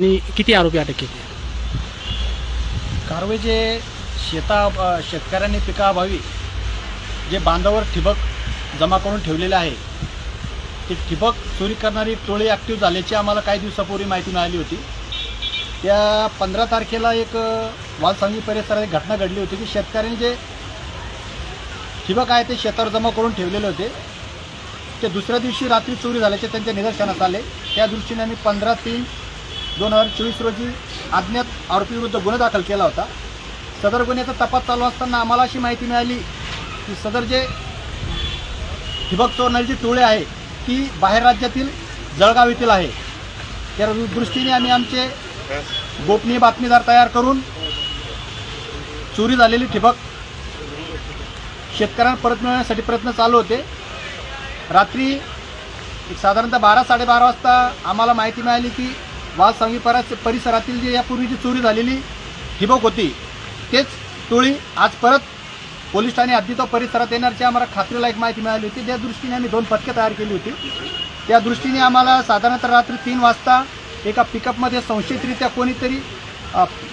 आणि किती आरोपी अटक केली? कारवे जे शेता शेतकऱ्यांनी पिकाअभावी जे बांधावर ठिबक जमा करून ठेवलेले आहे ते ठिबक चोरी करणारी टोळी ॲक्टिव्ह झाल्याची आम्हाला काही दिवसापूर्वी माहिती मिळाली होती. त्या पंधरा तारखेला एक वालसांगी परिसरात एक घटना घडली होती की शेतकऱ्यांनी जे ठिबक आहे ते शेतावर जमा करून ठेवलेले होते. ते दुसऱ्या दिवशी रात्री चोरी झाल्याचे त्यांच्या निदर्शनास आले. त्या दृष्टीने आम्ही पंधरा तीन दोन हजार चोवीस रोजी अज्ञात आरोपीविरुद्ध गुन्हा दाखल केला होता. सदर गुन्ह्याचा तपास चालू असताना आम्हाला अशी माहिती मिळाली की सदर जे ठिबक चोरणारी जी टोळे आहे ती बाहेर राज्यातील जळगाव येथील आहे. त्या दृष्टीने आम्ही आमचे गोपनीय बातमीदार तयार करून चोरी झालेली ठिबक शेतकऱ्यांना परत मिळवण्यासाठी प्रयत्न चालू होते. रात्री साधारणतः बारा साडेबारा वाजता आम्हाला माहिती मिळाली की वालसांगी परा परिसरातील जी यापूर्वीची चोरी झालेली ठिबक होती तेच टोळी आज परत पोलीस ठाणे हद्दीत तो परिसरात येण्याची आम्हाला खात्रीलायक माहिती मिळाली होती. त्या दृष्टीने आम्ही दोन पथके तयार केली होती. त्या दृष्टीने आम्हाला साधारणतः रात्री तीन वाजता एका पिकअपमध्ये संशयितरित्या कोणीतरी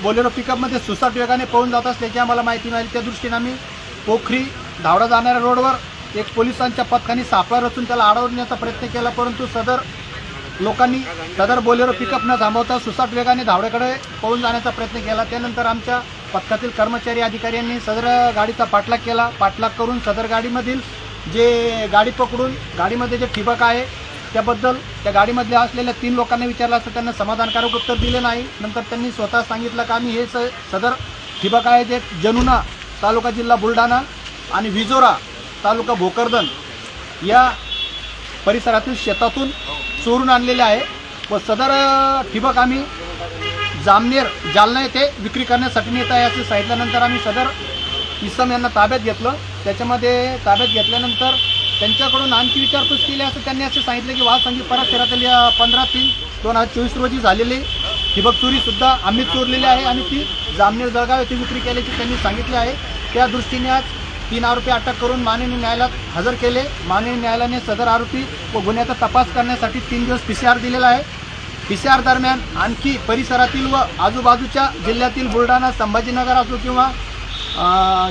बोलेरो पिकअपमध्ये सुसाट वेगाने पळून जात असल्याची आम्हाला माहिती मिळाली. त्या दृष्टीने आम्ही पोखरी धावडा जाणाऱ्या रोडवर एक पोलिसांच्या पथकाने सापळा रचून त्याला अडवण्याचा प्रयत्न केला परंतु सदर लोकांनी सदर बोलेरो पिकअप न थांबवता सुसाट वेगाने धावड्याकडे पळून जाण्याचा प्रयत्न केला. त्यानंतर आमच्या पथकातील कर्मचारी अधिकाऱ्यांनी सदर गाडीचा पाठलाग केला. पाठलाग करून सदर गाडीमधील जे गाडी पकडून गाडीमध्ये जे ठिबक आहे त्याबद्दल त्या गाडीमधल्या असलेल्या तीन लोकांना विचारलं असतं. त्यांना समाधानकारक उत्तर दिले नाही. नंतर त्यांनी स्वतः सांगितलं का आम्ही हे स सदर ठिबक आहे जे जनुना तालुका जिल्हा बुलढाणा आणि विजोरा तालुका भोकरदन या परिसरातील शेतातून चोरून आणलेले आहे व सदर ठिबक आम्ही जामनेर जालना येथे विक्री करण्यासाठी नेत आहे असे सांगितल्यानंतर आम्ही सदर इसम यांना ताब्यात घेतलं. त्याच्यामध्ये ताब्यात घेतल्यानंतर त्यांच्याकडून आणखी विचारपूस केली असं त्यांनी असं सांगितलं की वाहसंगी परत या पंधरा तीन दोन हजार चोवीस रोजी झालेली ठिबक चोरीसुद्धा आम्ही चोरलेली आहे आणि ती जामनेर जळगाव येथे विक्री केल्याची त्यांनी सांगितले आहे. त्या दृष्टीने आज तीन आरोपी अटक करून माननीय न्यायालयात हजर केले. माननीय न्यायालयाने सदर आरोपी व गुन्ह्याचा तपास करण्यासाठी तीन दिवस पी सी आर दिलेला आहे. पी सी आर दरम्यान आणखी परिसरातील व आजूबाजूच्या जिल्ह्यातील बुलढाणा संभाजीनगर असो किंवा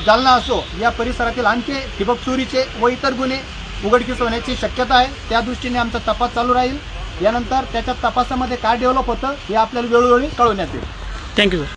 जालना असो या परिसरातील आणखी ठिबक चोरीचे व इतर गुन्हे उघडकीस होण्याची शक्यता आहे. त्या दृष्टीने आमचा तपास चालू राहील. यानंतर त्याच्या तपासामध्ये काय डेव्हलप होतं हे आपल्याला वेळोवेळी कळवण्यात येईल. Thank you sir